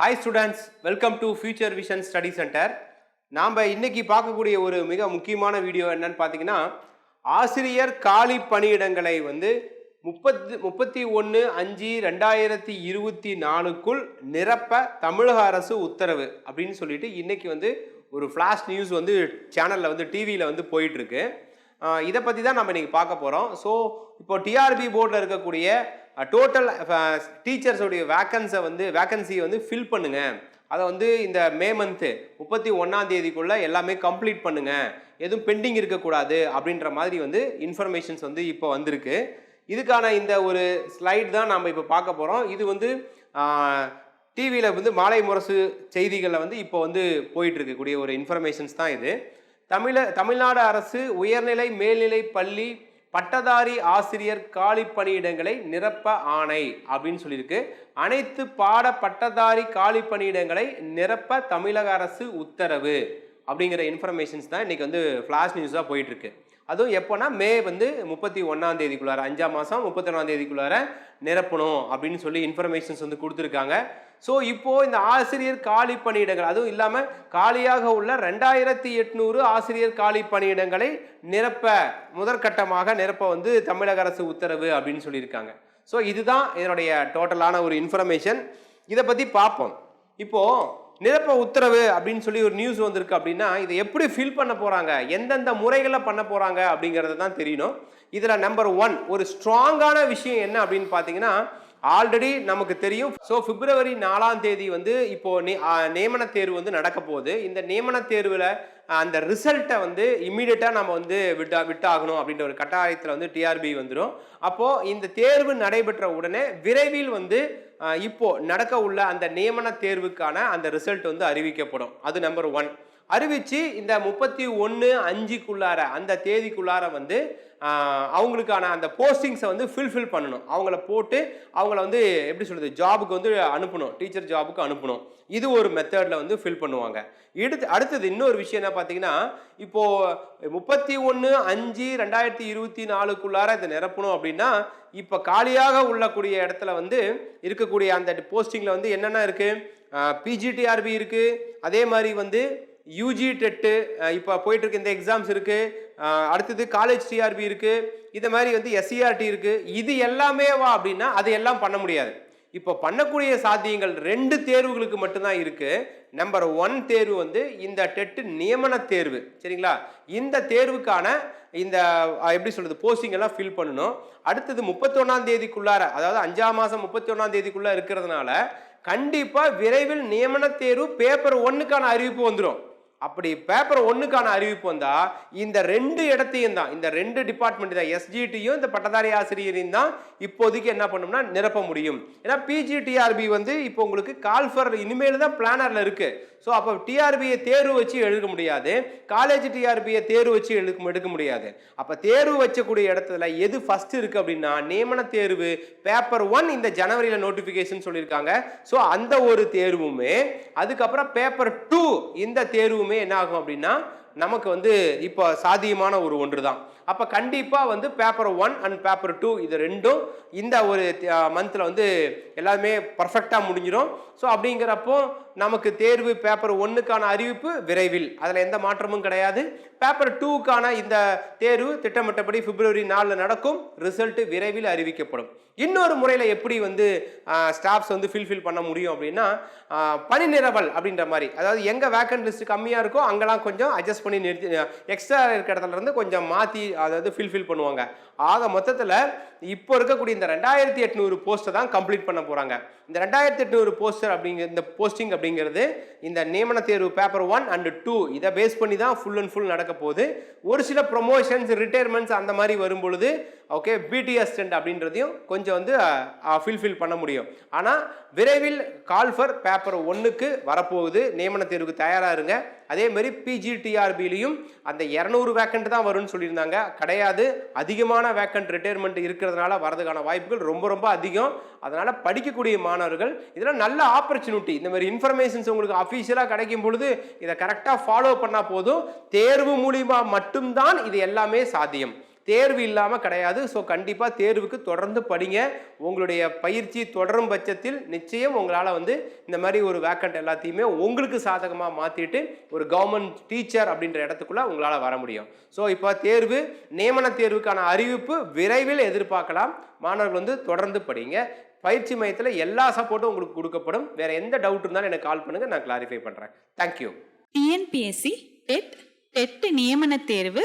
Hi students welcome to Future Vision Study Centre நாம் இன்றைக்கி பார்க்கக்கூடிய ஒரு மிக முக்கியமான வீடியோ என்னன்னு பார்த்தீங்கன்னா ஆசிரியர் காலி பணியிடங்களை வந்து முப்பத்து முப்பத்தி ஒன்று அஞ்சு ரெண்டாயிரத்தி இருபத்தி நாலுக்குள் நிரப்ப தமிழக அரசு உத்தரவு அப்படின்னு சொல்லிட்டு இன்றைக்கி வந்து ஒரு ஃப்ளாஷ் நியூஸ் வந்து சேனலில் வந்து டிவியில் வந்து போயிட்டுருக்கு இதை பற்றி தான் நம்ம இன்றைக்கி பார்க்க போகிறோம் ஸோ இப்போ டிஆர்பி போர்டில் இருக்கக்கூடிய டோட்டல் டீச்சர்ஸோடைய வேக்கன்ஸை வந்து வேக்கன்சியை வந்து ஃபில் பண்ணுங்க. அதை வந்து இந்த மே மந்த்து முப்பத்தி ஒன்றாம் தேதிக்குள்ளே எல்லாமே கம்ப்ளீட் பண்ணுங்க. எதுவும் பெண்டிங் இருக்கக்கூடாது அப்படின்ற மாதிரி வந்து இன்ஃபர்மேஷன்ஸ் வந்து இப்போ வந்திருக்கு. இதுக்கான இந்த ஒரு ஸ்லைட் தான் நம்ம இப்போ பார்க்க போகிறோம் இது வந்து டிவியில் வந்து மாலை முரசு செய்திகளில் வந்து இப்போ வந்து போயிட்டுருக்கக்கூடிய ஒரு இன்ஃபர்மேஷன்ஸ் தான் இது. தமிழ தமிழ்நாடு அரசு உயர்நிலை மேல்நிலை பள்ளி பட்டதாரி ஆசிரியர் காலி பணியிடங்களை நிரப்ப ஆணை அப்படின்னு சொல்லியிருக்கு. அனைத்து பாட பட்டதாரி காலி பணியிடங்களை நிரப்ப தமிழக அரசு உத்தரவு அப்படிங்கிற இன்ஃபர்மேஷன்ஸ் தான் இன்றைக்கி வந்து ஃப்ளாஷ் நியூஸாக போயிட்டுருக்கு. அதுவும் எப்போனா மே வந்து முப்பத்தி ஒன்றாம் தேதிக்குள்ளார அஞ்சாம் மாதம் முப்பத்தி ஒன்றாம் தேதிக்குள்ளார நிரப்பணும் அப்படின்னு சொல்லி இன்ஃபர்மேஷன்ஸ் வந்து கொடுத்துருக்காங்க. ஸோ இப்போது இந்த ஆசிரியர் காலி பணியிடங்கள் அதுவும் இல்லாமல் காலியாக உள்ள ரெண்டாயிரத்தி எட்நூறு ஆசிரியர் காலி பணியிடங்களை நிரப்ப முதற்கட்டமாக நிரப்ப வந்து தமிழக அரசு உத்தரவு அப்படின்னு சொல்லியிருக்காங்க. ஸோ இதுதான் இதனுடைய டோட்டலான ஒரு இன்ஃபர்மேஷன். இதை பற்றி பார்ப்போம். இப்போது நிரப்ப உத்தரவு அப்படின்னு சொல்லி ஒரு நியூஸ் வந்திருக்கு அப்படின்னா இதை எப்படி ஃபில் பண்ண போகிறாங்க எந்தெந்த முறைகளை பண்ண போகிறாங்க அப்படிங்கிறது தான் தெரியணும். இதில் நம்பர் ஒன் ஒரு ஸ்ட்ராங்கான விஷயம் என்ன அப்படின்னு பார்த்தீங்கன்னா ஆல்ரெடி நமக்கு தெரியும். ஸோ பிப்ரவரி நாலாம் தேதி வந்து இப்போ நியமன தேர்வு வந்து நடக்க போகுது. இந்த நியமன தேர்வில் அந்த ரிசல்ட்டை வந்து இம்மீடியட்டாக நம்ம வந்து விட்டா விட்டாகணும் அப்படின்ற ஒரு கட்டாயத்தில் வந்து டிஆர்பி வந்துடும் அப்போது இந்த தேர்வு நடைபெற்ற உடனே விரைவில் வந்து இப்போது இப்போ நடக்க உள்ள அந்த நியமன தேர்வுக்கான அந்த ரிசல்ட் வந்து அறிவிக்கப்படும். அது நம்பர் ஒன். அறிவித்து இந்த முப்பத்தி ஒன்று அஞ்சுக்குள்ளார அந்த தேதிக்குள்ளார வந்து அவங்களுக்கான அந்த போஸ்டிங்ஸை வந்து ஃபில்ஃபில் பண்ணணும். அவங்கள போட்டு அவங்கள வந்து எப்படி சொல்கிறது ஜாபுக்கு வந்து அனுப்பணும். டீச்சர் ஜாபுக்கு அனுப்பணும். இது ஒரு மெத்தடில் வந்து ஃபில் பண்ணுவாங்க. எடுத்து அடுத்தது இன்னொரு விஷயம் என்ன பார்த்தீங்கன்னா இப்போது முப்பத்தி ஒன்று அஞ்சு ரெண்டாயிரத்தி இருபத்தி நாலுக்குள்ளார இதை நிரப்பணும் அப்படின்னா இப்போ காலியாக உள்ளக்கூடிய இடத்துல வந்து இருக்கக்கூடிய அந்த போஸ்டிங்கில் வந்து என்னென்ன இருக்குது பிஜிடிஆர்பி இருக்குது அதே மாதிரி வந்து யூஜி டெட்டு இப்போ போயிட்டுருக்கு இந்த எக்ஸாம்ஸ் இருக்கு. அடுத்தது காலேஜ் டிஆர்பி இருக்குது இதை மாதிரி வந்து எஸ்சிஆர்டி இருக்குது இது எல்லாமே வா அப்படின்னா அது எல்லாம் பண்ண முடியாது. இப்போ பண்ணக்கூடிய சாத்தியங்கள் ரெண்டு தேர்வுகளுக்கு மட்டும்தான் இருக்குது நம்பர் ஒன் தேர்வு வந்து இந்த டெட்டு நியமன தேர்வு. சரிங்களா? இந்த தேர்வுக்கான இந்த எப்படி சொல்கிறது போஸ்டிங் எல்லாம் ஃபில் பண்ணணும். அடுத்தது முப்பத்தொன்னாம் தேதிக்குள்ளார அதாவது அஞ்சாம் மாதம் முப்பத்தி ஒன்னாம் இருக்கிறதுனால கண்டிப்பாக விரைவில் நியமன தேர்வு பேப்பர் ஒன்றுக்கான அறிவிப்பு வந்துடும் அப்படி பேப்பர் ஒன்றுக்கான அறிவிப்பு வந்தா இந்த ரெண்டு இடத்தையும் தான் இந்த ரெண்டு டிபார்ட்மெண்ட் தான் எஸ்ஜிடியும் இந்த பட்டதாரி ஆசிரியரையும் தான் இப்போதைக்கு என்ன பண்ணோம்னா நிரப்ப முடியும். ஏன்னா பிஜிடிஆர்பி வந்து இப்போ உங்களுக்கு கால்ஃபர் இனிமேல் தான் பிளானரில் இருக்குது ஸோ அப்போ டிஆர்பியை தேர்வு வச்சு எழுத முடியாது. காலேஜ் டிஆர்பியை தேர்வு வச்சு எடுக்க எடுக்க முடியாது. அப்போ தேர்வு வச்சக்கூடிய இடத்துல எது ஃபஸ்ட் இருக்கு அப்படின்னா நியமன தேர்வு பேப்பர் ஒன் இந்த ஜனவரியில் நோட்டிஃபிகேஷன் சொல்லியிருக்காங்க. ஸோ அந்த ஒரு தேர்வுமே அதுக்கப்புறம் பேப்பர் டூ இந்த தேர்வுமே என்ன ஆகும் அப்படின்னா நமக்கு வந்து இப்போ சாத்தியமான ஒரு ஒன்று தான் அப்போ கண்டிப்பாக வந்து paper one and paper two இது ரெண்டும் இந்த ஒரு மந்தில் வந்து எல்லாமே பர்ஃபெக்டாக முடிஞ்சிடும். ஸோ அப்படிங்கிறப்போ நமக்கு தேர்வு பேப்பர் ஒன்றுக்கான அறிவிப்பு விரைவில். அதில் எந்த மாற்றமும் கிடையாது. பேப்பர் டூக்கான இந்த தேர்வு திட்டமிட்டபடி பிப்ரவரி நாலில் நடக்கும். ரிசல்ட்டு விரைவில் அறிவிக்கப்படும். இன்னொரு முறையில் எப்படி வந்து ஸ்டாஃப்ஸ் வந்து ஃபில்ஃபில் பண்ண முடியும் அப்படின்னா பணி நிரவல் அப்படின்ற மாதிரி. அதாவது எங்கே வேக்கன்ட் லிஸ்ட் கம்மியாக இருக்கோ அங்கெல்லாம் கொஞ்சம் அட்ஜஸ்ட் பண்ணி நிறுத்தி எக்ஸ்ட்ரா இருக்கிற இடத்துல இருந்து கொஞ்சம் மாற்றி அதாவது ஃபில்ஃபில் பண்ணுவாங்க. ஆக மொத்தத்தில் இப்போ இருக்கக்கூடிய இந்த ரெண்டாயிரத்தி எட்நூறு போஸ்ட்டை தான் கம்ப்ளீட் பண்ண போகிறாங்க இந்த ரெண்டாயிரத்தி எட்நூறு போஸ்டர் அப்படிங்கிற இந்த போஸ்டிங் அப்படிங்கிறது இந்த நியமன தேர்வு பேப்பர் ஒன் அண்ட் டூ இதை பேஸ் பண்ணி தான் ஃபுல் அண்ட் ஃபுல் நடக்க போகுது. ஒரு சில ப்ரொமோஷன்ஸ் ரிட்டையர்மெண்ட்ஸ் அந்த மாதிரி வரும் பொழுது ஓகே பிடிஎஸ் டென்ட் அப்படின்றதையும் கொஞ்சம் வந்து ஃபில்ஃபில் பண்ண முடியும். ஆனால் விரைவில் கால்ஃபர் பேப்பர் ஒன்றுக்கு வரப்போகுது. நியமன தேர்வுக்கு தயாராக இருங்க. அதே மாதிரி பிஜிடிஆர்பிலையும் அந்த இரநூறு வேக்கண்ட் தான் வரும்னு சொல்லியிருந்தாங்க. கிடையாது. அதிகமான வேக்கண்ட் ரிட்டையர்மெண்ட் இருக்கிறதுனால வரதுக்கான வாய்ப்புகள் ரொம்ப ரொம்ப அதிகம். அதனால் படிக்கக்கூடிய மாணவர்கள் இதெல்லாம் நல்ல ஆப்பர்ச்சுனிட்டி இந்த மாதிரி இன்ஃபர்மேஷன்ஸ் உங்களுக்கு அஃபீஷியலாக கிடைக்கும் பொழுது இதை கரெக்டாக ஃபாலோ பண்ணால் போதும். தேர்வு மூலிமா மட்டும்தான் இது எல்லாமே சாத்தியம். தேர்வு இல்லாமல் கிடையாது. ஸோ கண்டிப்பாக தேர்வுக்கு தொடர்ந்து படிங்க. உங்களுடைய பயிற்சி தொடரும் பட்சத்தில் நிச்சயம் உங்களால் வந்து இந்த மாதிரி ஒரு வேக்கண்ட் எல்லாத்தையுமே உங்களுக்கு சாதகமாக மாற்றிட்டு ஒரு கவர்மெண்ட் டீச்சர் அப்படின்ற இடத்துக்குள்ளே உங்களால் வர முடியும். ஸோ இப்போ தேர்வு நியமன தேர்வுக்கான அறிவிப்பு விரைவில் எதிர்பார்க்கலாம். மாணவர்கள் வந்து தொடர்ந்து படிங்க. பயிற்சி மையத்தில் எல்லா சப்போர்ட்டும் உங்களுக்கு கொடுக்கப்படும். வேற எந்த டவுட் இருந்தாலும் எனக்கு கால் பண்ணுங்க. நான் கிளாரிஃபை பண்ணுறேன் தேங்க்யூ டிஎன்பிஎஸ்சி டெட் டெட் நியமன தேர்வு